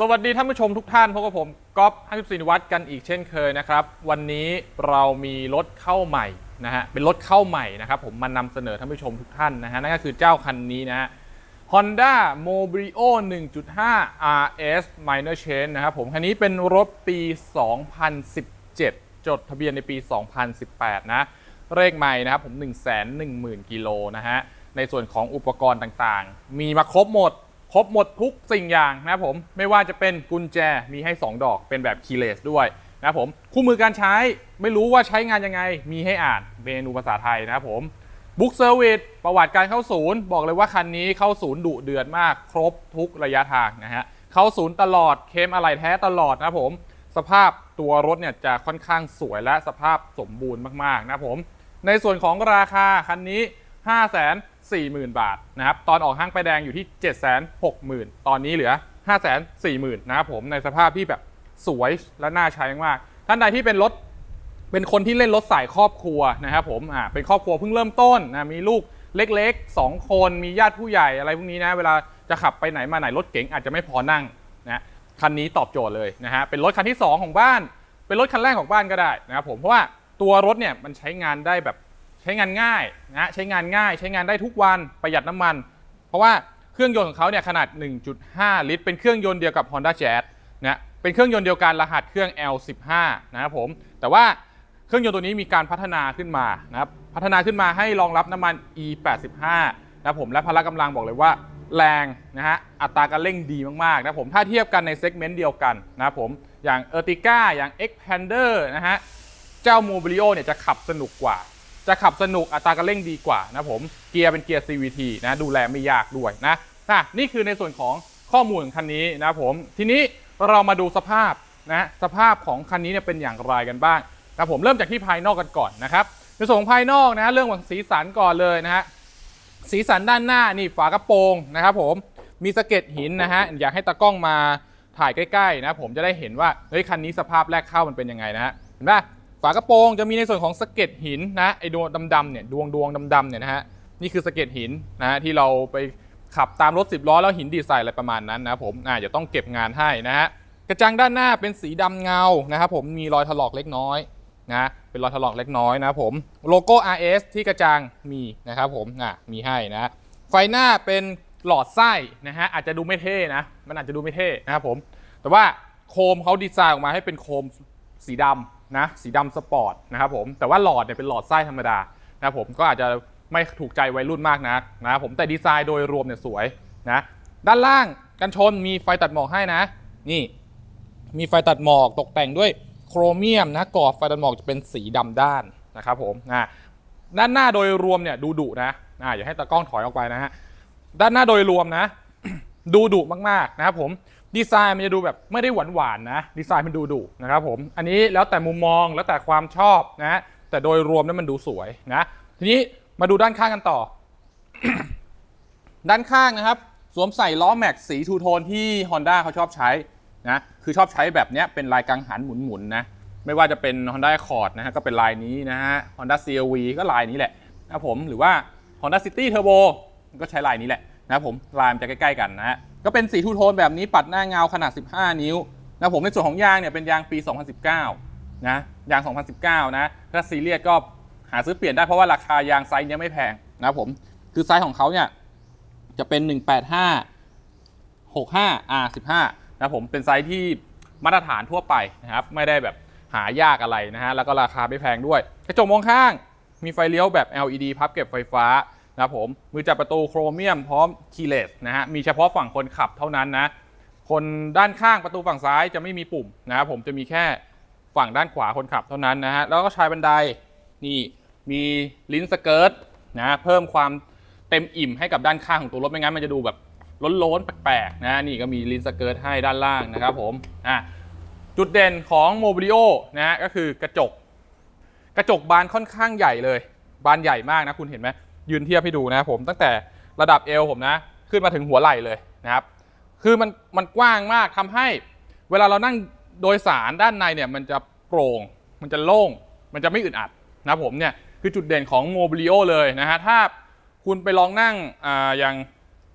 สวัสดีท่านผู้ชมทุกท่านพบกับผมก๊อฟ54วัตกันอีกเช่นเคยนะครับ วันนี้เรามีรถเข้าใหม่นะฮะเป็นรถเข้าใหม่นะครับผมมานำเสนอท่านผู้ชมทุกท่านนะฮะนั่นก็คือเจ้าคันนี้นะฮะ Honda Mobrio 1.5 RS Minor Change นะครับผมคันนี้เป็นรถปี 2017 จดทะเบียนในปี 2018 นะเลขใหม่นะครับผม 110,000 กิโลนะฮะในส่วนของอุปกรณ์ต่างๆ มีมาครบหมด ครบหมดทุกสิ่งอย่างนะครับผมไม่ว่าจะเป็นกุญแจมีให้ 2 ดอกเป็นแบบคีย์เลสด้วยนะครับผมคู่มือการใช้ไม่รู้ว่าใช้งานยังไง มีให้อ่านเมนูภาษาไทยนะครับผมบุ๊กเซอร์วิสประวัติการเข้าศูนย์ บอกเลยว่าคันนี้เข้าศูนย์ดุเดือดมาก ครบทุกระยะทางนะฮะเข้าศูนย์ตลอดเคลมอะไรแท้ตลอดนะครับผมสภาพตัวรถเนี่ยจะค่อนข้างสวยและสภาพสมบูรณ์มากๆนะครับผมในส่วนของราคาคันนี้5 4 0 0 0 0 บาทนะครับ ตอนออกห้างไปแดงอยู่ที่ 760,000 ตอนนี้เหลือ 5 4 0 0 0 0 นะครับผมในสภาพที่แบบสวยและน่าใช้มาก ท่านใดที่เป็นรถเป็นคนที่เล่นรถสายครอบครัวนะครับผมอ่าเป็นครอบครัวเพิ่งเริ่มต้นนะมีลูกเล็กๆ 2 คนมีญาติผู้ใหญ่อะไรพวกนี้นะเวลาจะขับไปไหนมาไหนรถเก๋งอาจจะไม่พอนั่งนะคันนี้ตอบโจทย์เลยนะฮะเป็นรถคันที่ 2 ของบ้าน เป็นรถคันแรกของบ้านก็ได้นะครับผมเพราะว่าตัวรถเนี่ยมันใช้งานได้แบบ ช้งานง่ายนะใช้งานง่าย ใช้งานได้ทุกวันประหยัดน้ำมัน เพราะว่าเครื่องยนต์ของเขาเนี่ยขนาด 1.5 ลิตร เป็นเครื่องยนต์เดียวกับ Honda Jazz นะเป็นเครื่องยนต์เดียวกันรหัสเครื่อง L15 นะครับผมแต่ว่าเครื่องยนต์ตัวนี้มีการพัฒนาขึ้นมานะครับพัฒนาขึ้นมาให้รองรับน้ำมัน E85 นะครับผมและพละกำลังบอกเลยว่าแรงนะฮะอัตราการเร่งดีมากๆนะผมถ้าเทียบกันในเซกเมนต์เดียวกันนะครับผมอย่าง e r t i g a อย่าง Xpander นะฮะเจ้า Mobilio เนี่ยจะขับสนุกกว่า จะขับสนุกอัตราการเร่งดีกว่านะผมเกียร์เป็นเกียร์ CVT นะดูแลไม่ยากด้วยนะนะนี่คือในส่วนของข้อมูลคันนี้นะผมทีนี้เรามาดูสภาพนะสภาพของคันนี้เนี่ยเป็นอย่างไรกันบ้างนะผมเริ่มจากที่ภายนอกกันก่อนนะครับในส่วนของภายนอกนะฮะเรื่องของสีสันก่อนเลยนะฮะสีสันด้านหน้านี่ฝากระโปรงนะครับผมมีสะเก็ดหินนะฮะอยากให้ตากล้องมาถ่ายใกล้ๆนะผมจะได้เห็นว่าเฮ้ยคันนี้สภาพแรกเข้ามันเป็นยังไงนะฮะเห็นปะ ฝากระโปรงจะมีในส่วนของสะเก็ดหินนะไอ้ดวงดำๆเนี่ยดวงดวงดำๆเนี่ยนะฮะนี่คือสะเก็ดหินนะฮะที่เราไปขับตามรถ10ล้อแล้วหินดีดใส่อะไรประมาณนั้นนะผมอ่าเดี๋ยวต้องเก็บงานให้นะฮะกระจังด้านหน้าเป็นสีดำเงานะครับผมมีรอยถลอกเล็กน้อยนะเป็นรอยถลอกเล็กน้อยนะครับผมโลโก้ RS ที่กระจังมีนะครับผมอะมีให้นะไฟหน้าเป็นหลอดไส้นะฮะอาจจะดูไม่เท่นะมันอาจจะดูไม่เท่นะครับผมแต่ว่าโคมเขาดีไซน์ออกมาให้เป็นโคมสีดำ นะสีดำสปอร์ตนะครับผมแต่ว่าหลอดเนี่ยเป็นหลอดไส้ธรรมดานะผมก็อาจจะไม่ถูกใจวัยรุ่นมากนักนะผมแต่ดีไซน์โดยรวมเนี่ยสวยนะด้านล่างกันชนมีไฟตัดหมอกให้นะ นี่ มีไฟตัดหมอกตกแต่งด้วยโครเมียมนะกรอบไฟตัดหมอกจะเป็นสีดำด้านนะครับผมนะด้านหน้าโดยรวมเนี่ยดูดุนะอ่าอย่าให้ตากล้องถอยออกไปนะฮะด้านหน้าโดยรวมนะ ดูดุมากๆนะครับผม ดีไซน์มันจะดูแบบไม่ได้หวานหวานๆนะ ดีไซน์มันดูดุนะครับผม อันนี้แล้วแต่มุมมองแล้วแต่ความชอบนะ แต่โดยรวมนั้นมันดูสวยนะ ทีนี้มาดูด้านข้างกันต่อ ด้านข้างนะครับ สวมใส่ล้อแม็กสีทูโทนที่ Honda เขาชอบใช้นะ คือชอบใช้แบบเนี้ยเป็นลายกังหันหมุนๆนะ ไม่ว่าจะเป็น Honda Accord นะฮะก็เป็นลายนี้นะฮะ Honda CRV ก็ลายนี้แหละนะผม หรือว่า Honda City Turbo ก็ใช้ลายนี้แหละนะผม ลายมันจะใกล้ๆกันนะฮะ ก็เป็นสีทูโทนแบบนี้ปัดหน้าเงาขนาด 15 นิ้วนะผมในส่วนของยางเนี่ยเป็นยางปี 2019 นะ ยาง 2019 นะ ถ้าซีเรียสก็หาซื้อเปลี่ยนได้เพราะว่าราคายางไซส์เนี้ยไม่แพงนะผม คือไซส์ของเขาเนี่ยจะเป็น 185 65 R15 นะผมเป็นไซส์ที่มาตรฐานทั่วไปนะครับ ไม่ได้แบบหายากอะไรนะฮะ แล้วก็ราคาไม่แพงด้วย กระจกมองข้างมีไฟเลี้ยวแบบ LED พับเก็บไฟฟ้า นะครับผมมือจับประตูโครเมียมพร้อมคีเลสนะฮะมีเฉพาะฝั่งคนขับเท่านั้นนะคนด้านข้างประตูฝั่งซ้ายจะไม่มีปุ่มนะครับผมจะมีแค่ฝั่งด้านขวาคนขับเท่านั้นนะฮะแล้วก็ชายบันไดนี่มีลิ้นสเกิร์ตนะเพิ่มความเต็มอิ่มให้กับด้านข้างของตัวรถไม่งั้นมันจะดูแบบล้นๆแปลกๆนะนี่ก็มีลิ้นสเกิร์ตให้ด้านล่างนะครับผมอะจุดเด่นของโมบิลิโอนะฮะก็คือกระจก กระจกบานค่อนข้างใหญ่เลย บานใหญ่มากนะคุณเห็นไหม ยืนเทียบให้ดูนะครับผมตั้งแต่ระดับเอวผมนะ ขึ้นมาถึงหัวไหล่เลยนะครับ คือมันมันกว้างมากทำให้เวลาเรานั่งโดยสารด้านในเนี่ยมันจะโปร่ง มันจะโล่ง มันจะไม่อึดอัดนะครับผมเนี่ยคือจุดเด่นของโมบิลิโอเลยนะฮะถ้าคุณไปลองนั่งอาอย่าง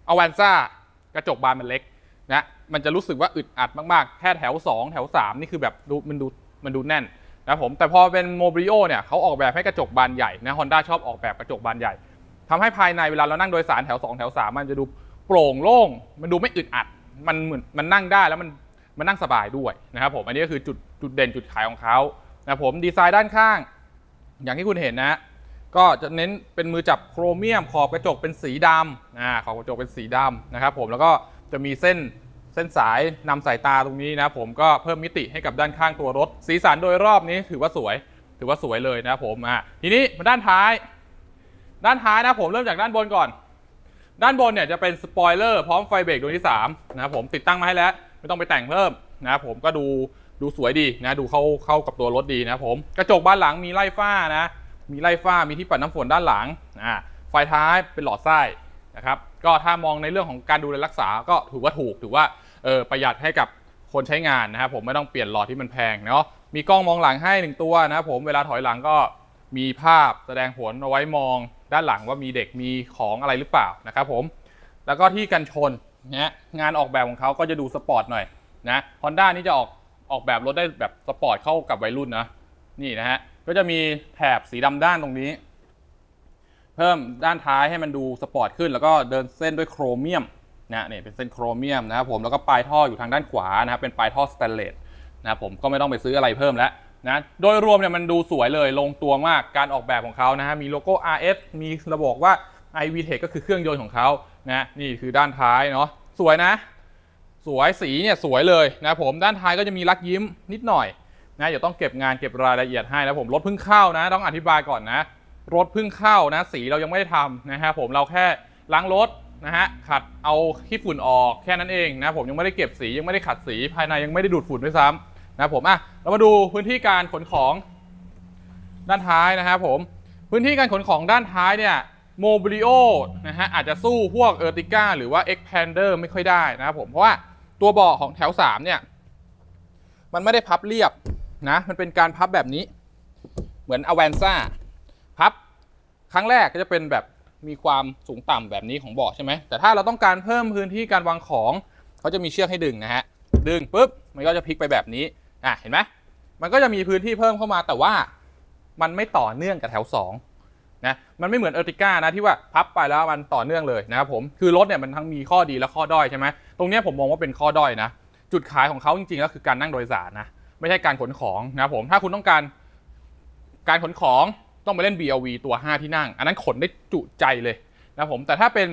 อ v วนซ่ากระจกบานมันเล็กนะมันจะรู้สึกว่าอึดอัดมากๆ แค่แถว 2 แถว 3 นี่คือแบบดูมันดูมันดูแน่นนะผมแต่พอเป็นโมบริโอเนี่ยเขาออกแบบให้กระจกบานใหญ่นะฮอนด้าชอบออกแบบกระจกบานใหญ่ ทำให้ภายในเวลาเรานั่งโดยสารแถว2แถว3มันจะดูโปร่งโล่ง มันดูไม่อึดอัด มันเหมือนมันนั่งได้แล้วมันมันนั่งสบายด้วยนะครับผมอันนี้ก็คือจุดจุดเด่นจุดขายของเขานะผมดีไซน์ด้านข้าง อย่างที่คุณเห็นนะ ก็จะเน้นเป็นมือจับโครเมียม ขอบกระจกเป็นสีดำอ่าขอบกระจกเป็นสีดำนะครับผมแล้วก็จะมีเส้นเส้นสายนำสายตาตรงนี้นะผมก็เพิ่มมิติให้กับด้านข้างตัวรถ สีสันโดยรอบนี้ถือว่าสวย ถือว่าสวยเลยนะครับผมอะทีนี้มาด้านท้าย ด้านท้ายนะผมเริ่มจากด้านบนก่อน ด้านบนเนี่ยจะเป็นสปอยเลอร์พร้อมไฟเบรกดวงที่3นะครับผมติดตั้งมาให้แล้ว ไม่ต้องไปแต่งเพิ่มนะครับผมก็ดูดูสวยดีนะดูเข้าเข้ากับตัวรถดีนะผมกระจกบ้านหลังมีไล่ฝ้านะมีไล่ฝ้ามีที่ปัดน้ำฝนด้านหลังอ่าไฟท้ายเป็นหลอดไส้นะครับก็ถ้ามองในเรื่องของการดูแลรักษาก็ถือว่าถูกถือว่าเออประหยัดให้กับคนใช้งานนะครับผมไม่ต้องเปลี่ยนหลอดที่มันแพงเนาะมีกล้องมองหลังให้หนึ่งตัวนะครับผมเวลาถอยหลังก็ มีภาพแสดงผลเอาไว้มองด้านหลังว่ามีเด็กมีของอะไรหรือเปล่านะครับผม แล้วก็ที่กันชนนะงานออกแบบของเขาก็จะดูสปอร์ตหน่อยนะฮอนด้านี่จะออกออกแบบรถได้แบบสปอร์ตเข้ากับวัยรุ่นนะนี่นะฮะก็จะมีแถบสีดำด้านตรงนี้ เพิ่มด้านท้ายให้มันดูสปอร์ตขึ้น แล้วก็เดินเส้นด้วยโครเมียมนะเนี่ยเป็นเส้นโครเมียมนะครับผมแล้วก็ปลายท่ออยู่ทางด้านขวานะครับเป็นปลายท่อสแตนเลสนะครับผมก็ไม่ต้องไปซื้ออะไรเพิ่มแล้ว นะโดยรวมเนี่ยมันดูสวยเลยลงตัวมากการออกแบบของเขานะฮะมีโลโก้ RS มีระบอบว่า iVTEC ก็คือเครื่องยนต์ของเขานะนี่คือด้านท้ายเนาะสวยนะ สวยสีเนี่ยสวยเลยนะผมด้านท้ายก็จะมีลักยิ้มนิดหน่อยนะเดี๋ยวต้องเก็บงานเก็บรายละเอียดให้นะผมรถเพิ่งเข้านะ ต้องอธิบายก่อนนะ รถเพิ่งเข้านะ สีเรายังไม่ได้ทำนะฮะผมเราแค่ล้างรถนะฮะขัดเอาขี้ฝุ่นออกแค่นั้นเองนะผมยังไม่ได้เก็บสียังไม่ได้ขัดสีภายในยังไม่ได้ดูดฝุ่นด้วยซ้ำ นะผมอะเรามาดูพื้นที่การขนของด้านท้ายนะครับผมพื้นที่การขนของด้านท้ายเนี่ยโมบิลิโอนะฮะอาจจะสู้พวกเออร์ติก้าหรือว่า Expander ไม่ค่อยได้นะครับผมเพราะว่าตัวเบาะของแถว 3 เนี่ย มันไม่ได้พับเรียบนะมันเป็นการพับแบบนี้เหมือนอ v วนซ่าพับ ครั้งแรกก็จะเป็นแบบมีความสูงต่ำแบบนี้ของเบาะใช่ไหมแต่ถ้าเราต้องการเพิ่มพื้นที่การวางของเขาจะมีเชือกให้ดึงนะฮะดึงปุ๊บมันก็จะพลิกไปแบบนี้ อะเห็นไหมมันก็จะมีพื้นที่เพิ่มเข้ามาแต่ว่ามันไม่ต่อเนื่องกับแถว2นะมันไม่เหมือนเออร์ติก้านะที่ว่าพับไปแล้วมันต่อเนื่องเลยนะครับผมคือรถเนี่ยมันทั้งมีข้อดีและข้อด้อยใช่ไหมตรงนี้ผมมองว่าเป็นข้อด้อยนะจุดขายของเขาจริงๆแล้วคือการนั่งโดยสารนะไม่ใช่การขนของนะครับผมถ้าคุณต้องการการขนของต้องไปเล่น BLV ตัว 5 ที่นั่ง อันนั้นขนได้จุใจเลยนะผมแต่ถ้าเป็น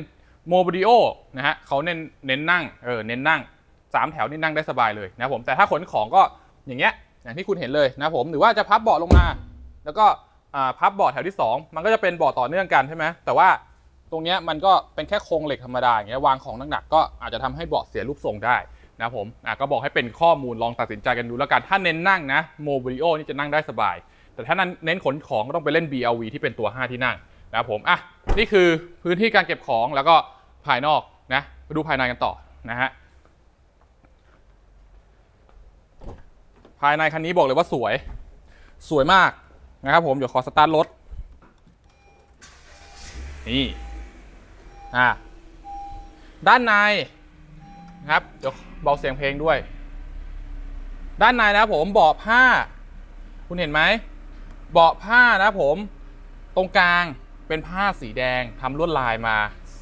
โมบิโอนะฮะเขาเน้นเน้นนั่งเออเน้นนั่ง 3 แถวนี่นั่งได้สบายเลยนะผมแต่ถ้าขนของก็ อย่างเงี้ยอย่างที่คุณเห็นเลยนะผมหรือว่าจะพับเบาะลงมา แล้วก็พับเบาะแถวที่ 2 มันก็จะเป็นเบาะต่อเนื่องกันใช่ไหมแต่ว่าตรงเนี้ยมันก็เป็นแค่โครงเหล็กธรรมดาอย่างเงี้ยวางของหนักๆก็อาจจะทำให้เบาะเสียรูปทรงได้นะผมอะก็บอกให้เป็นข้อมูลลองตัดสินใจกันดูแล้วกันถ้าเน้นนั่งนะโมบิโอนี่จะนั่งได้สบาย แต่ถ้านั้นเน้นขนของก็ต้องไปเล่น BLV ที่เป็นตัว 5 ที่นั่งนะผมอะนี่คือพื้นที่การเก็บของแล้วก็ภายนอกนะไปดูภายในกันต่อนะฮะ ภายในคันนี้บอกเลยว่าสวย สวยมากนะครับผมเดี๋ยวขอสตาร์ทรถ นี่ อะด้านในนะครับ เดี๋ยวเบาเสียงเพลงด้วย ด้านในนะครับผมเบาะผ้า คุณเห็นไหม เบาะผ้านะผม ตรงกลางเป็นผ้าสีแดงทำลวดลายมา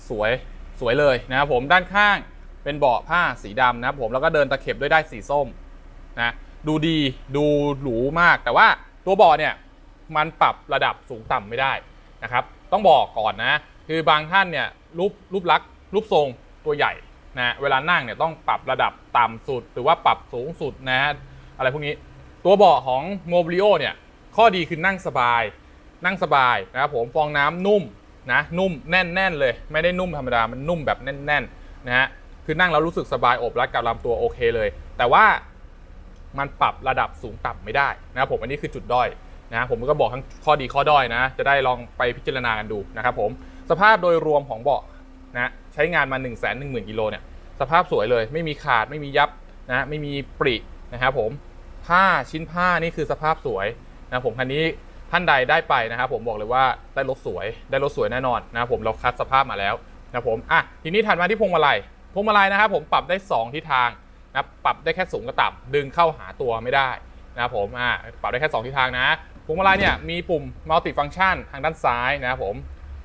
สวยสวยเลยนะครับผมด้านข้างเป็นเบาะผ้าสีดำนะครับผมแล้วก็เดินตะเข็บด้วยได้สีส้มนะ ดูดีดูหรูมาก แต่ว่าตัวเบาะเนี่ยมันปรับระดับสูงต่ำไม่ได้นะครับ ต้องบอกก่อนนะ คือบางท่านเนี่ยรูปรูปลักษณ์รูปทรงตัวใหญ่นะเวลานั่งเนี่ยต้องปรับระดับต่ำสุด หรือว่าปรับสูงสุดนะอะไรพวกนี้ตัวเบาะของโมบิลิโอเนี่ยข้อดีคือนั่งสบาย นั่งสบายนะครับผมฟองน้ำนุ่มนะนุ่มแน่นๆเลย ไม่ได้นุ่มธรรมดามันนุ่มแบบแน่นๆนะฮะคือนั่งแล้วรู้สึกสบายอบรัดกับลำตัวโอเคเลย แต่ว่า มันปรับระดับสูงต่ำไม่ได้นะครับผมอันนี้คือจุดด้อยนะผมก็บอกทั้งข้อดีข้อด้อยนะ จะได้ลองไปพิจารณากันดูนะครับผมสภาพโดยรวมของเบาะนะใช้งานมา1 1 0 0 0 0กิโลเนี่ยสภาพสวยเลย ไม่มีขาดไม่มียับนะไม่มีปรินะครับผมผ้าชิ้นผ้านี่คือสภาพสวยนะผมคันนี้ท่านใดได้ไปนะครับผมบอกเลยว่าได้รถสวยได้รถสวยแน่นอนนะครับผมเราคัดสภาพมาแล้วนะครับผมอะทีนี้ถัดมาที่พวงมาลัยพวงมาลัยนะครับผมปรับได้ 2 ทิศทาง นะปรับได้แค่สูงกับต่ำดึงเข้าหาตัวไม่ได้นะครับผมอ่าปรับได้แค่2ทิศทางนะพวงมาลัยเนี่ยมีปุ่มมัลติฟังชันทางด้านซ้ายนะครับผม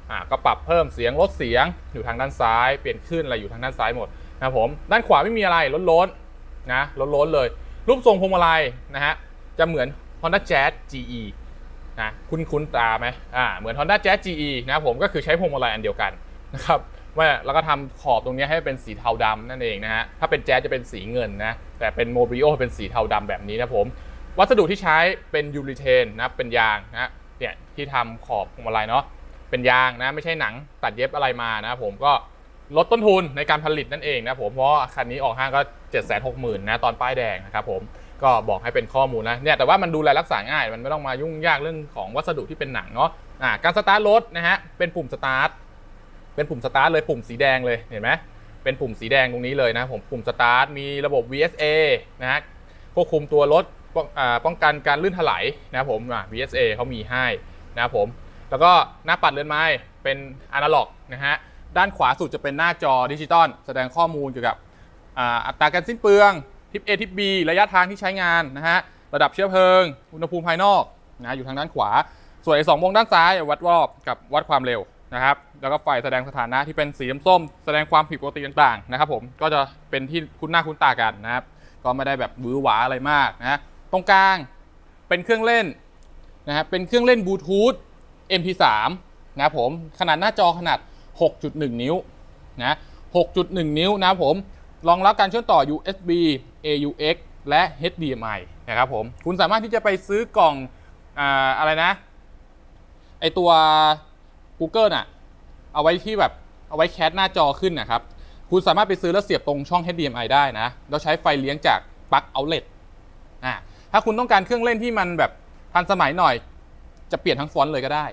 อ่าก็ปรับเพิ่มเสียงลดเสียงอยู่ทางด้านซ้ายเปลี่ยนขึ้นอะไรอยู่ทางด้านซ้ายหมดนะครับผมด้านขวาไม่มีอะไรล้นๆนะล้นๆเลย รูปทรงพวงมาลัยนะฮะจะเหมือน Honda Jazz GE นะคุ้นคุ้นๆตาไหมอ่าเหมือน Honda Jazz GE นะครับผมก็คือใช้พวงมาลัยอันเดียวกันนะครับ ว่าแล้วก็ทำขอบตรงนี้ให้เป็นสีเทาดำนั่นเองนะฮะถ้าเป็นแจ๊สจะเป็นสีเงินนะแต่เป็นโมบิโอเป็นสีเทาดำแบบนี้นะผม วัสดุที่ใช้เป็นยูริเทนนะเป็นยางนะเนี่ยที่ทำขอบพวงมาลัยเนาะเป็นยางนะไม่ใช่หนังตัดเย็บอะไรมานะผมก็ลดต้นทุนในการผลิตนั่นเองนะผมเพราะคันนี้ออกห้างก็ 7 6 0 0 0 0นะตอนป้ายแดงนะครับผมก็บอกให้เป็นข้อมูลนะเนี่ยแต่ว่ามันดูแลรักษาง่าย มันไม่ต้องมายุ่งยากเรื่องของวัสดุที่เป็นหนังเนาะอ่าการสตาร์ทรถนะฮะเป็นปุ่มสตาร์ท เป็นปุ่มสตาร์ทเลยปุ่มสีแดงเลยเห็นไหมเป็นปุ่มสีแดงตรงนี้เลยนะผมปุ่มสตาร์ทมีระบบ VSA นะฮะควบคุมตัวรถป้องอ่าป้องกันการลื่นถลายนะผม VSA เขามีให้นะครับผม แล้วก็หน้าปัดเรือนไม้เป็นอนาล็อกนะฮะด้านขวาสุดจะเป็นหน้าจอดิจิตอลแสดงข้อมูลเกี่ยวกับอัตราการสิ้นเปลืองทิป A ทิป B ระยะทางที่ใช้งานนะฮะระดับเชื้อเพลิง อุณหภูมิภายนอกนะอยู่ทางด้านขวา ส่วนไอ้สองวงด้านซ้ายวัดรอบกับวัดความเร็ว นะครับ แล้วก็ไฟแสดงสถานะที่เป็นสีส้มแสดงความผิดปกติต่างๆนะครับผมก็จะเป็นที่คุ้นหน้าคุ้นตากันนะครับ ก็ไม่ได้แบบวือหวาอะไรมากนะตรงกลางเป็นเครื่องเล่นนะครับเป็นเครื่องเล่นบลูทูธ MP3 นะครับผมขนาดหน้าจอขนาด 6.1 นิ้วนะ 6.1 นิ้วนะครับผมรองรับการเชื่อมต่อ USB AUX และ HDMI นะครับผม คุณสามารถที่จะไปซื้อกล่อง อ่า อะไรนะ ไอตัว Google น่ะ เอาไว้ที่แบบเอาไว้แคสหน้าจอขึ้นนะครับ คุณสามารถไปซื้อแล้วเสียบตรงช่อง HDMI ได้นะ แล้วใช้ไฟเลี้ยงจากปลั๊กเอาเล t อ่าถ้าคุณต้องการเครื่องเล่นที่มันแบบทันสมัยหน่อย จะเปลี่ยนทั้งฟอนต์เลยก็ได้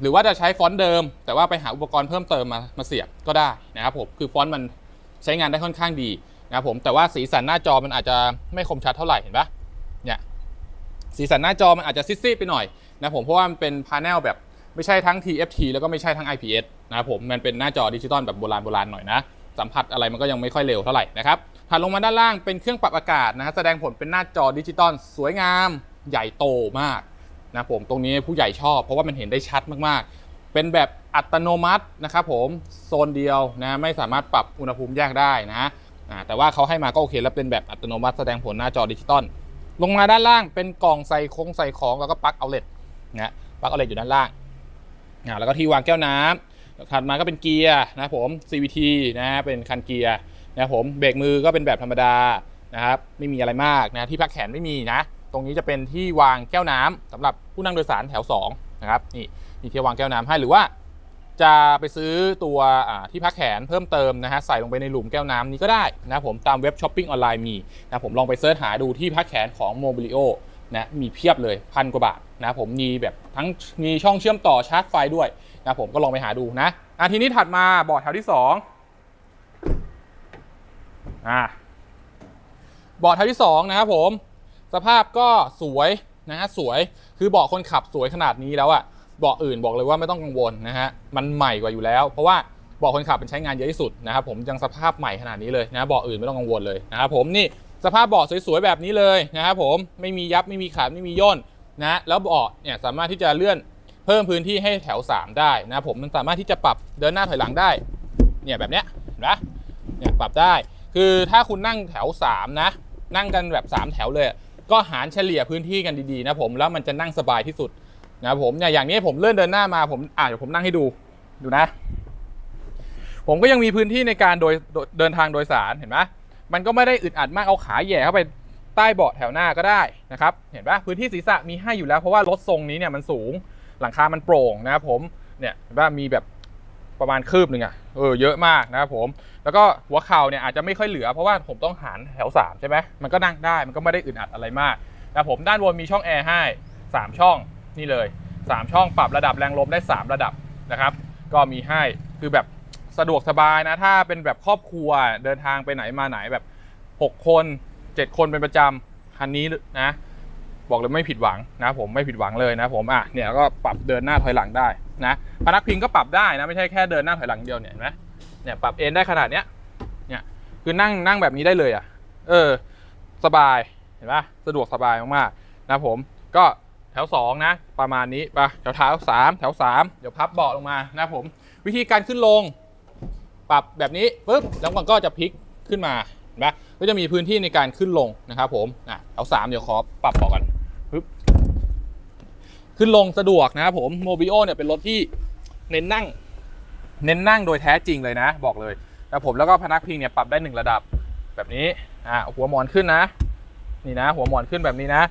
หรือว่าจะใช้ฟอนต์เดิม แต่ว่าไปหาอุปกรณ์เพิ่มเติมมามาเสียบก็ได้นะครับผมคือฟอนต์มันใช้งานได้ค่อนข้างดีนะครับผมแต่ว่าสีสันหน้าจอมันอาจจะไม่คมชัดเท่าไหร่เห็นปะเนี่ยสีสันหน้าจอมันอาจจะซีดๆไปหน่อยนะผมเพราะว่ามันเป็นพาร์เนลแบบ ไม่ใช่ทั้ง TFT แล้วก็ไม่ใช่ทั้ง IPS นะครับผมมันเป็นหน้าจอดิจิตอลแบบโบราณโบราณหน่อยนะ สัมผัสอะไรมันก็ยังไม่ค่อยเร็วเท่าไหร่นะครับถัดลงมาด้านล่างเป็นเครื่องปรับอากาศนะฮะแสดงผลเป็นหน้าจอดิจิตอลสวยงามใหญ่โตมากนะผมตรงนี้ผู้ใหญ่ชอบ เพราะว่ามันเห็นได้ชัดมากๆ เป็นแบบอัตโนมัตินะครับผมโซนเดียวนะไม่สามารถปรับอุณหภูมิแยกได้นะแต่ว่าเขาให้มาก็โอเคแล้วเป็นแบบอัตโนมัติแสดงผลหน้าจอดิจิตอลลงมาด้านล่างเป็นกล่องใส่คงใส่ของแล้วก็ปลั๊กเอาเลตนะปลั๊กเอาเลตอยู่ด้านล่าง อ่าแล้วก็ที่วางแก้วน้ำถัดมาก็เป็นเกียร์นะผม CVT นะฮะเป็นคันเกียร์นะผมเบรกมือก็เป็นแบบธรรมดานะครับไม่มีอะไรมากนะที่พักแขนไม่มีนะ ตรงนี้จะเป็นที่วางแก้วน้ำสำหรับผู้นั่งโดยสารแถว2นะครับนี่มีที่วางแก้วน้ำให้หรือว่า จะไปซื้อตัวที่พักแขนเพิ่มเติมนะฮะใส่ลงไปในหลุมแก้วน้ำนี้ก็ได้นะผมตามเว็บช้อปปิ้งออนไลน์มีนะผมลองไปเสิร์ชหาดูที่พักแขนของ Mobilio นะมีเพียบเลยพันกว่าบาทนะผมมีแบบทั้งมีช่องเชื่อมต่อชาร์จไฟด้วยนะผมก็ลองไปหาดูนะอะทีนี้ถัดมาเบาะแถวที่2อะเบาะแถวที่2นะครับผมสภาพก็สวยนะฮะสวยคือเบาะคนขับสวยขนาดนี้แล้วอะเบาะอื่นบอกเลยว่าไม่ต้องกังวลนะฮะมันใหม่กว่าอยู่แล้ว เพราะว่าเบาะคนขับเป็นใช้งานเยอะที่สุดนะครับผมยังสภาพใหม่ขนาดนี้เลยนะเบาะอื่นไม่ต้องกังวลเลยนะครับผมนี่ สภาพเบาะสวยๆแบบนี้เลยนะครับผมไม่มียับไม่มีขาดไม่มีย่นนะแล้วเบาะเนี่ยสามารถที่จะเลื่อนเพิ่มพื้นที่ให้แถว 3 ได้นะผมมันสามารถที่จะปรับเดินหน้าถอยหลังได้เนี่ยแบบเนี้ยเห็นปะเนี่ยปรับได้ คือถ้าคุณนั่งแถว 3 นะ นั่งกันแบบ 3 แถวเลย ก็หารเฉลี่ยพื้นที่กันดีๆนะผมแล้วมันจะนั่งสบายที่สุดนะผมเนี่ยอย่างนี้ผมเลื่อนเดินหน้ามาผมอ่าเดี๋ยวผมนั่งให้ดูดูนะ ผมก็ยังมีพื้นที่ในการโดยโดยเดินทางโดยสารเห็นไหม มันก็ไม่ได้อึดอัดมากเอาขาแหย่เข้าไปใต้เบาะแถวหน้าก็ได้นะครับ เห็นปะพื้นที่ศีรษะมีให้อยู่แล้วเพราะว่ารถทรงนี้เนี่ยมันสูงหลังคามันโปร่งนะครับผมเนี่ยเห็นปะมีแบบประมาณคืบหนึ่งอะเออเยอะมากนะครับผมแล้วก็หัวเข่าเนี่ยอาจจะไม่ค่อยเหลือเพราะว่าผมต้องหารแถว3ใช่ไหมมันก็นั่งได้มันก็ไม่ได้อึดอัดอะไรมากนะผมด้านบนมีช่องแอร์ให้ 3 ช่องนี่เลย 3 ช่องปรับระดับแรงลมได้ 3 ระดับนะครับ ก็มีให้คือแบบ สะดวกสบายนะ ถ้าเป็นแบบครอบครัวเดินทางไปไหนมาไหนแบบ 6 คน 7 คนเป็นประจำคันนี้นะ บอกเลยไม่ผิดหวังนะผมไม่ผิดหวังเลยนะผมอะเนี่ยก็ปรับเดินหน้าถอยหลังได้นะพนักพิงก็ปรับได้นะไม่ใช่แค่เดินหน้าถอยหลังเดียวเนี่ยเห็นไหมเนี่ยปรับเอนได้ขนาดเนี้ยเนี่ยคือนั่งนั่งแบบนี้ได้เลยอะเออ สบายเห็นปะสะดวกสบายมากๆนะผมก็แถว 2 นะ ประมาณนี้ปะแถวเท้าสามแถว 3 เดี๋ยวพับเบาะลงมานะผม วิธีการขึ้นลง ปรับแบบนี้ปุ๊บแล้วมันก็จะพลิกขึ้นมาเห็นปะก็จะมีพื้นที่ในการขึ้นลงนะครับผมอะแถว3เดี๋ยวขอปรับบาะกันปึ๊บขึ้นลงสะดวกนะครับผมโมบิโอเนี่ยเป็นรถที่เน้นนั่ง เน้นนั่งโดยแท้จริงเลยนะ บอกเลยนะผมแล้วก็พนักพิงเนี่ยปรับได้หนึ่งระดับแบบนี้อ่าหัวหมอนขึ้นนะ นี่นะ หัวหมอนขึ้นแบบนี้นะ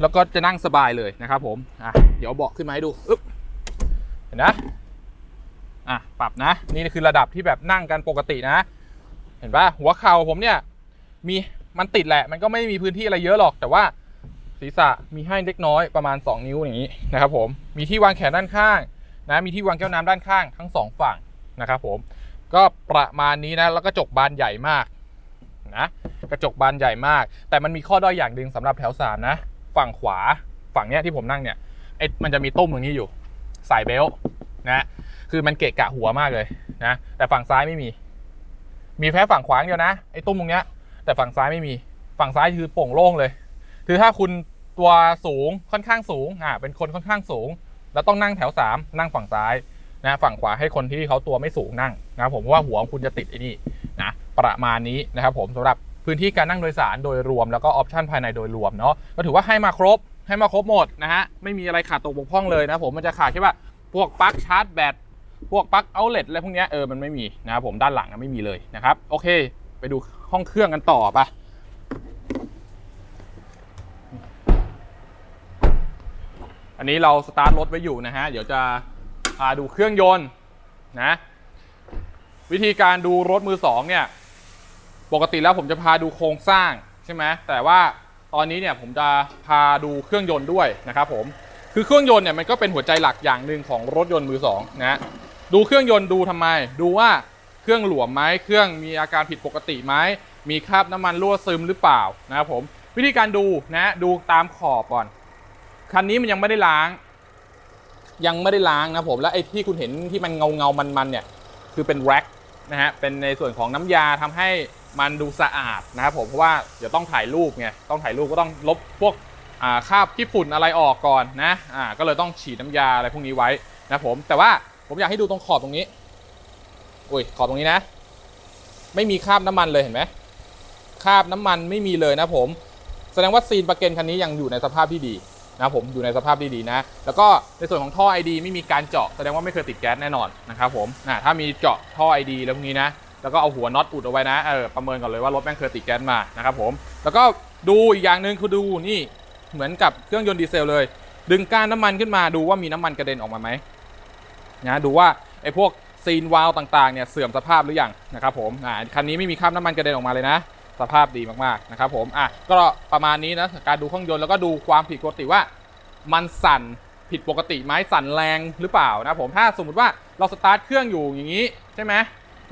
แล้วก็จะนั่งสบายเลยนะครับผมอะเดี๋ยวเอาเบาะขึ้นมาให้ดูอึ๊บเห็นนะ อะปรับนะ นี่คือระดับที่แบบนั่งกันปกตินะ เห็นปะหัวเข่าผมเนี่ยมีมันติดแหละ มันก็ไม่มีพื้นที่อะไรเยอะหรอกแต่ว่าศีรษะมีให้เล็กน้อยประมาณ 2 นิ้วอย่างนี้นะครับผมมีที่วางแขนด้านข้างนะมีที่วางแก้วน้ำด้านข้างทั้งสองฝั่งนะครับผมก็ประมาณนี้นะแล้วกระจกบานใหญ่มากนะกระจกบานใหญ่มาก แต่มันมีข้อด้อยอย่างหนึ่งสำหรับแถวสามนะฝั่งขวาฝั่งเนี้ยที่ผมนั่งเนี่ยไอ้มันจะมีต้มตรงนี้อยู่ สายเบลต์นะ คือมันเกะกะหัวมากเลยนะแต่ฝั่งซ้ายไม่มี มีแค่ฝั่งขวางเดียวนะไอ้ตุ้มตรงเนี้ย แต่ฝั่งซ้ายไม่มี ฝั่งซ้ายคือโปร่งโล่งเลย คือถ้าคุณตัวสูงค่อนข้างสูงอ่าเป็นคนค่อนข้างสูง แล้วต้องนั่งแถว3นั่งฝั่งซ้ายนะฝั่งขวาให้คนที่เขาตัวไม่สูงนั่งนะผมว่าหัวคุณจะติดไอ้นี่นะประมาณนี้นะครับผมสำหรับพื้นที่การนั่งโดยสารโดยรวมแล้วก็ออปชันภายในโดยรวมเนาะก็ถือว่าให้มาครบให้มาครบหมดนะฮะไม่มีอะไรขาดตกบกพร่องเลยนะผมมันจะขาดแค่ว่าพวกปลั๊กชาร์จแบต พวกปลั๊กเอาเลตอะไรพวกนี้เออมันไม่มีนะครับผมด้านหลังไม่มีเลยนะครับโอเค ไปดูห้องเครื่องกันต่อปะอันนี้เราสตาร์ทรถไว้อยู่นะฮะเดี๋ยวจะพาดูเครื่องยนต์นะวิธีการดูรถมือสองเนี่ยปกติแล้วผมจะพาดูโครงสร้างใช่ไหมแต่ว่าตอนนี้เนี่ยผมจะพาดูเครื่องยนต์ด้วยนะครับผมคือเครื่องยนต์เนี่ยมันก็เป็นหัวใจหลักอย่างหนึ่งของรถยนต์มือสองนะ ดูเครื่องยนต์ดูทำไม ดูว่าเครื่องหลวมไหมเครื่องมีอาการผิดปกติไหมมีคราบน้ำมันรั่วซึมหรือเปล่านะครับผมวิธีการดูนะดูตามขอบก่อนคันนี้มันยังไม่ได้ล้าง ยังไม่ได้ล้างนะผมและไอ้ที่คุณเห็นที่มันเงาเงามันมันๆเนี่ยคือเป็นแร็กนะฮะเป็นในส่วนของน้ำยาทำให้มันดูสะอาดนะครับผมเพราะว่าเดี๋ยวต้องถ่ายรูปไงต้องถ่ายรูปก็ต้องลบพวกคราบขี้ฝุ่นอะไรออกก่อนนะอ่าก็เลยต้องฉีดน้ำยาอะไรพวกนี้ไว้นะผมแต่ว่า ผมอยากให้ดูตรงขอบตรงนี้ อุ้ยขอบตรงนี้นะ ไม่มีคราบน้ำมันเลยเห็นไหมคราบน้ำมันไม่มีเลยนะผม แสดงว่าซีนประเกนคันนี้ยังอยู่ในสภาพที่ดีนะผมอยู่ในสภาพที่ดีนะ แล้วก็ในส่วนของท่อ ID ไม่มีการเจาะแสดงว่าไม่เคยติดแก๊สแน่นอนนะครับผมนะถ้ามีเจาะท่อ ID แล้วพวกนี้นะแล้วก็เอาหัวน็อตอุดเอาไว้นะเออประเมินก่อนเลยว่ารถแม่งเคยติดแก๊สมานะครับผมแล้วก็ดูอีกอย่างหนึ่งคือดูนี่เหมือนกับเครื่องยนต์ดีเซลเลย ดึงก้านน้ำมันขึ้นมาดูว่ามีน้ำมันกระเด็นออกมาไหม นะดูว่าไอ้พวกซีนวาลต่างๆเนี่ยเสื่อมสภาพหรือยังนะครับผมอ่าคันนี้ไม่มีคราบน้ำมันกระเด็นออกมาเลยนะ สภาพดีมากๆนะครับผมอะก็ประมาณนี้นะการดูเครื่องยนต์แล้วก็ดูความผิดปกติว่า มันสั่นผิดปกติไหมสั่นแรงหรือเปล่านะผมถ้าสมมุติว่าเราสตาร์ทเครื่องอยู่อย่างนี้ใช่ไหม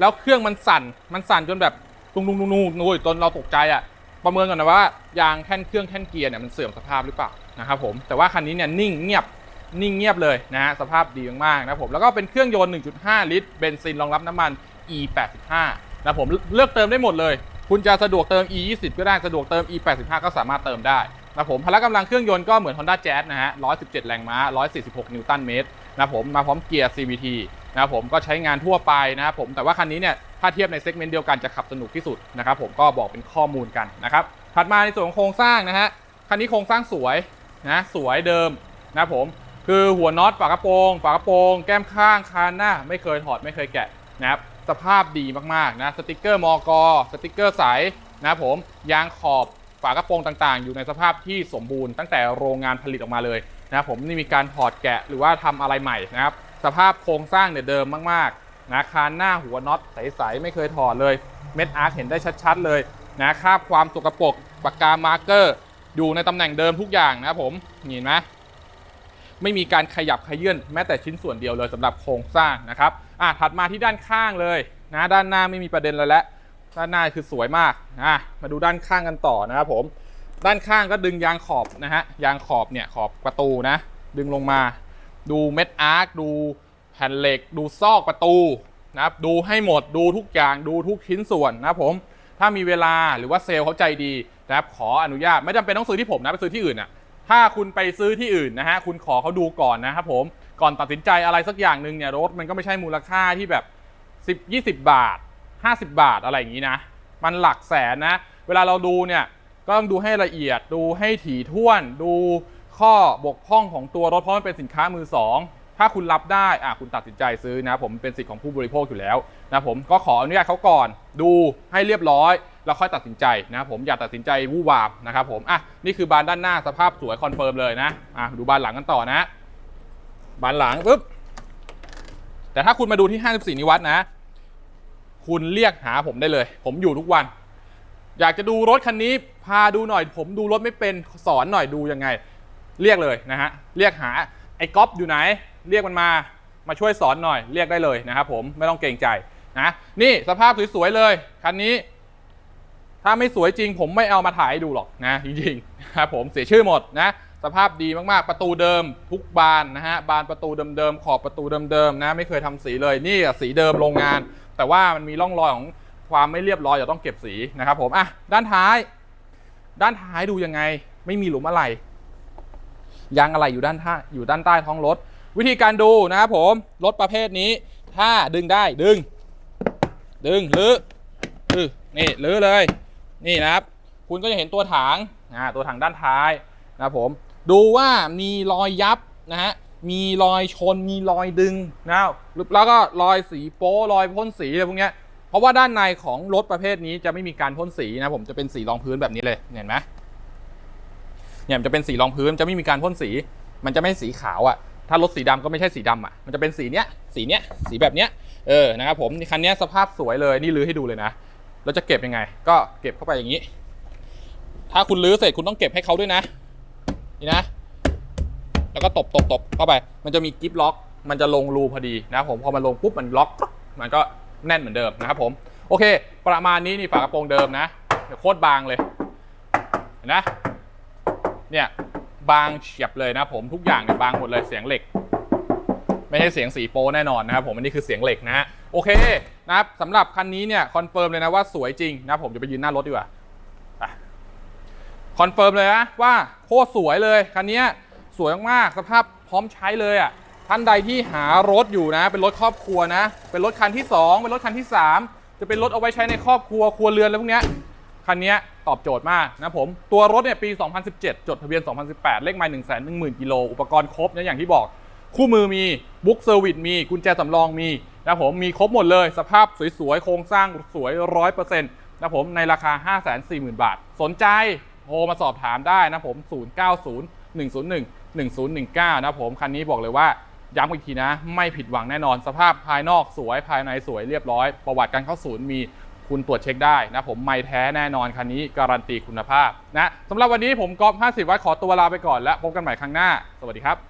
แล้วเครื่องมันสั่นมันสั่นจนแบบตุงตุงตุงตุงนุ้ยจนเราตกใจอะ่ะประเมินก่อนนะว่ายางแท่นเครื่องแท่นเกียร์เนี่ยมันเสื่อมสภาพหรือเปล่านะครับผมแต่ว่าคันนี้เนี่ยนิ่งเงียบ นิ่งเงียบเลยนะฮะสภาพดีมากๆนะผมแล้วก็เป็นเครื่องยนต์ 1.5 ลิตรเบนซินรองรับน้ำมัน E85 นะผมเลือกเติมได้หมดเลย คุณจะสะดวกเติม E20 ก็ได้สะดวกเติม E85 ก็สามารถเติมได้นะผมพละกำลังเครื่องยนต์ก็เหมือน Honda Jazz นะฮะ 117 แรงม้า 146 นิวตันเมตรนะผมมาพร้อมเกียร์ CVT นะผมก็ใช้งานทั่วไปนะครับผมแต่ว่าคันนี้เนี่ยถ้าเทียบในเซกเมนต์เดียวกันจะขับสนุกที่สุดนะครับผมก็บอกเป็นข้อมูลกันนะครับถัดมาในส่วนของโครงสร้างนะฮะคันนี้โครงสร้างสวยนะสวยเดิมนะผม คือหัวน็อตฝากระโปรงฝากระโปรงแก้มข้างคานหน้า ไม่เคยถอดไม่เคยแกะนะครับสภาพดีมากๆนะสติกเกอร์มอกสติกเกอร์ใสนะครับผมยางขอบฝากระโปรงต่างๆ อยู่ในสภาพที่สมบูรณ์ตั้งแต่โรงงานผลิตออกมาเลยนะครับผมไม่มีการถอดแกะหรือว่าทำอะไรใหม่นะครับสภาพโครงสร้างเนี่ยเดิมมากๆนะคานหน้าหัวน็อตใสๆไม่เคยถอดเลยเม็ดอาร์คเห็นได้ชัดๆเลยนะคราบความสกปรกปากกามาร์เกอร์ อยู่ในตำแหน่งเดิมทุกอย่างนะครับผมเห็นไหม ไม่มีการขยับขยื่นแม้แต่ชิ้นส่วนเดียวเลยสำหรับโครงสร้างนะครับอะถัดมาที่ด้านข้างเลยนะด้านหน้าไม่มีประเด็นเลยแล้วด้านหน้าคือสวยมากอะมาดูด้านข้างกันต่อนะครับผมด้านข้างก็ดึงยางขอบนะฮะยางขอบเนี่ยขอบประตูนะ ดึงลงมา ดูเม็ดอาร์คดูแผ่นเหล็ก ดูซอกประตูนะครับดูให้หมดดูทุกอย่างดูทุกชิ้นส่วนนะครับผมถ้ามีเวลาหรือว่าเซลล์เขาใจดีนะครับขออนุญาตไม่จำเป็นต้องซื้อที่ผมนะไปซื้อที่อื่นอะ ถ้าคุณไปซื้อที่อื่นนะฮะคุณขอเขาดูก่อนนะครับผมก่อนตัดสินใจอะไรสักอย่างหนึ่งเนี่ยรถมันก็ไม่ใช่มูลค่าที่แบบ 10 20 บาท 50 บาทอะไรอย่างนี้นะ มันหลักแสนนะ เวลาเราดูเนี่ยก็ต้องดูให้ละเอียดดูให้ถี่ถ้วน ดูข้อบกพร่องของตัวรถเพราะมันเป็นสินค้ามือสองถ้าคุณรับได้อะคุณตัดสินใจซื้อนะ ผมเป็นสิทธิ์ของผู้บริโภคอยู่แล้วนะผมก็ขออนุญาตเขาก่อน ดูให้เรียบร้อย แล้วค่อยตัดสินใจนะผมอย่าตัดสินใจวู่วามนะครับผมอะนี่คือบานด้านหน้าสภาพสวยคอนเฟิร์มเลยนะอะดูบานหลังกันต่อนะ บานหลังปุ๊บแต่ถ้าคุณมาดูที่ 54 นิวัตนะ คุณเรียกหาผมได้เลย ผมอยู่ทุกวัน อยากจะดูรถคันนี้ พาดูหน่อย ผมดูรถไม่เป็นสอนหน่อยดูยังไง เรียกเลยนะฮะ เรียกหาไอ้ก๊อฟอยู่ไหน เรียกมันมา มาช่วยสอนหน่อย เรียกได้เลยนะครับผม ไม่ต้องเกรงใจนะ นี่สภาพสวยๆเลย คันนี้ ถ้าไม่สวยจริงผมไม่เอามาถ่ายให้ดูหรอกนะจริงๆนะครับผมเสียชื่อหมดนะสภาพดีมากๆ ประตูเดิม ทุกบานนะฮะบานประตูเดิมๆขอบประตูเดิมๆนะไม่เคยทำสีเลยนี่สีเดิมโรงงาน แต่ว่ามันมีร่องรอยของความไม่เรียบร้อยเดี๋ยวต้องเก็บสีนะครับผมอะด้านท้าย ด้านท้ายดูยังไง ไม่มีหลุมอะไรยางอะไรอยู่ด้านท้ายอยู่ด้านใต้ท้องรถ วิธีการดูนะครับผมรถประเภทนี้ ถ้าดึงได้ดึง ดึงหรือคือนี่หรือเลย นี่นะครับ คุณก็จะเห็นตัวถังอ่าตัวถังด้านท้ายนะผมดูว่ามีรอยยับนะฮะมีรอยชนมีรอยดึงนะแล้วก็รอยสีโป๊รอยพ่นสีอะไรพวกเนี้ยเพราะว่าด้านในของรถประเภทนี้จะไม่มีการพ่นสีนะผมจะเป็นสีรองพื้นแบบนี้เลยเห็นไหมเนี่ยมันจะเป็นสีรองพื้นจะไม่มีการพ่นสี มันจะไม่สีขาวอะ่ะถ้ารถสีดำก็ไม่ใช่สีดำอะ่ะ มันจะเป็นสีเนี้ย สีเนี้ย สีแบบเนี้ย เออ นะครับผม คันนี้สภาพสวยเลย นี่ลื้อให้ดูเลยนะ แล้วจะเก็บยังไง ก็เก็บเข้าไปอย่างนี้ ถ้าคุณลื้อเสร็จคุณต้องเก็บให้เขาด้วยนะ นี่นะ แล้วก็ตบตบตบเข้าไป มันจะมีกิฟล็อก มันจะลงรูพอดีนะผม พอมันลงปุ๊บมันล็อก มันก็แน่นเหมือนเดิมนะครับผม โอเค ประมาณนี้นี่ฝากระโปรงเดิมนะเดี๋ยวโคตรบางเลย เห็นนะ เนี่ยบางเฉียบเลยนะผมทุกอย่างเนี่ยบางหมดเลยเสียงเหล็ก ไม่ใช่เสียงสีโป้แน่นอนนะครับผม อันนี้คือเสียงเหล็กนะโอเค นะครับสำหรับคันนี้เนี่ยคอนเฟิร์มเลยนะว่าสวยจริงนะผมจะไปยืนหน้ารถดีกว่าคอนเฟิร์มเลยนะว่าโคตรสวยเลยคันนี้สวยมากสภาพพร้อมใช้เลยอะท่านใดที่หารถอยู่นะ เป็นรถครอบครัวนะ เป็นรถคันที่ 2 เป็นรถคันที่ 3 จะเป็นรถเอาไว้ใช้ในครอบครัวครัวเรือนอะไรพวกเนี้ยคันนี้ตอบโจทย์มากนะผมตัวรถเนี่ยปี 2017 จดทะเบียน 2018 เลขไมล์1 1 0 0 0 0กิโลอุปกรณ์ครบนะอย่างที่บอก คู่มือมีบุ๊กเซอร์วิสมีกุญแจสำรองมี นะผมมีครบหมดเลยสภาพสวยๆ โครงสร้างสวย 100%นะผมในราคา 540,000 บาท สนใจโทรมาสอบถามได้นะผม 090 101 1019 นะผมคันนี้บอกเลยว่าย้ำอีกทีนะ ไม่ผิดหวังแน่นอน สภาพภายนอกสวยภายในสวยเรียบร้อย ประวัติการเข้าศูนย์มีคุณตรวจเช็คได้นะผมไม่แท้แน่นอนคันนี้การันตีคุณภาพนะสำหรับวันนี้ผมก๊อฟ50 วัตขอตัวลาไปก่อนและพบกันใหม่ครั้งหน้า สวัสดีครับ